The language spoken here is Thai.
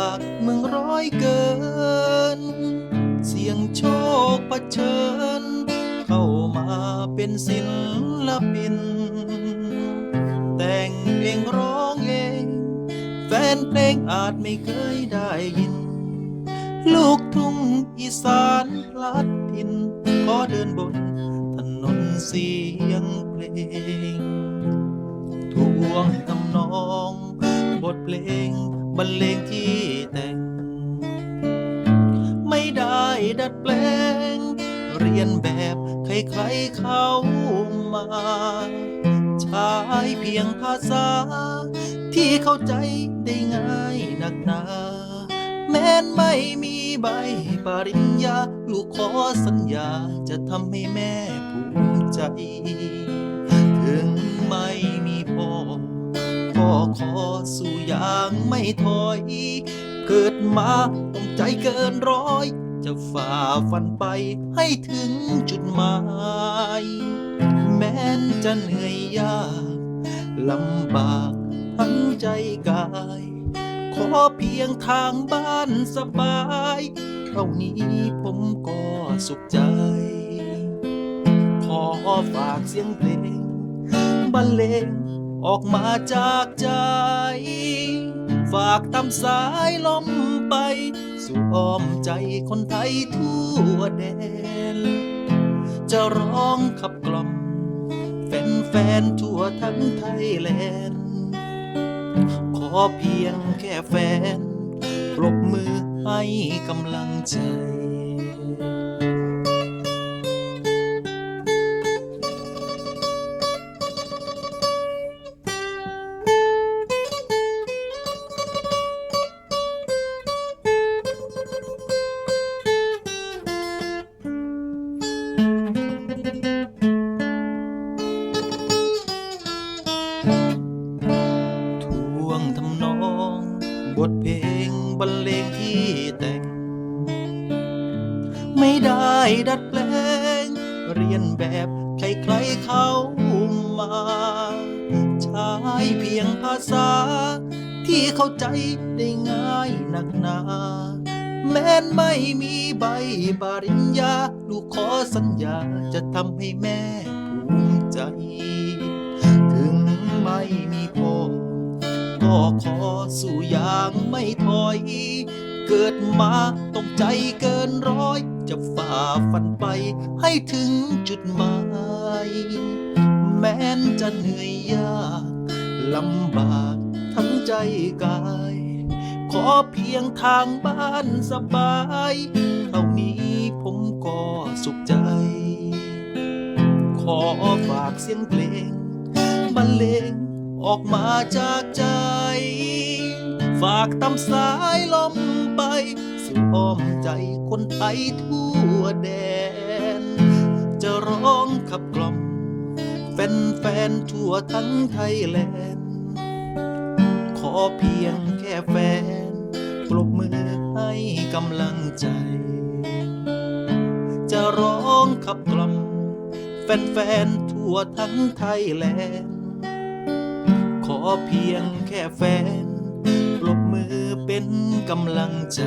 ากจากเมืองร้อยเกิน เสียงโชคประเชิญ เข้ามาเป็นศิลปิน แต่งเองร้องเอง แฟนเพลงอาจไม่เคยได้ยิน ลูกทุ่งอีสานพลัดถิน ขอเดินบนถนนเสียงเพลงทวงทำนองบทเพลง บรรเลงที่แต่ง ไม่ได้ดัดแปลง เรียนแบบใครๆเข้ามา ใช้เพียงภาษา ที่เข้าใจได้ง่ายนักหนาแม้นไม่มีใบปริญญา ลูกขอสัญญาจะทำให้แม่ภูมิใจ ถึงไม่มีพ่อ ขอสู้อย่างไม่ถอย เกิดมาต้องใจเกินร้อย จะฝ่าฟันไปให้ถึงจุดหมาย แม้นจะเหนื่อยยากลำบากทั้งใจกาย ขอเพียงทางบ้านสบายเท่านี้ผมก็สุขใจ ขอฝากเสียงเพลงบรรเลง ออกมาจากใจ ฝากตามสายลมไป สู่อ้อมใจคนไทยทั่วแดน จะร้องขับกล่อมแฟนๆทั่วทั้งไทยแลนด์ ขอเพียงแค่แฟนปรบมือให้กำลังใจ เลงที่แต่ง ไม่ได้ดัดแปลง เรียนแบบใครๆเขามา ใช้เพียงภาษา ที่เข้าใจได้ง่ายหนักหนาแม้นไม่มีใบปริญญา ลูกขอสัญญาจะทำให้แม่ภูมิใจ ก็ขอสู้อย่างไม่ถอย เกิดมาต้องใจเกินร้อย จะฝ่าฟันไปให้ถึงจุดหมาย แม้นจะเหนื่อยยากลำบากทั้งใจกาย ขอเพียงทางบ้านสบาย เท่านี้ผมก็สุขใจ ขอฝากเสียงเพลงบรรเลง ออกมาจากใจ ฝากตามสายลมไปสู่อ้อมใจคนไทยทั่วแดน จะร้องขับกล่อมแฟนๆทั่วทั้งไทยแลนด์ขอเพียงแค่แฟน ปรบมือให้กำลังใจ จะร้องขับกล่อมแฟนๆทั่วทั้งไทยแลนด์ เพียงแค่แฟน ปรบมือเป็นกำลังใจ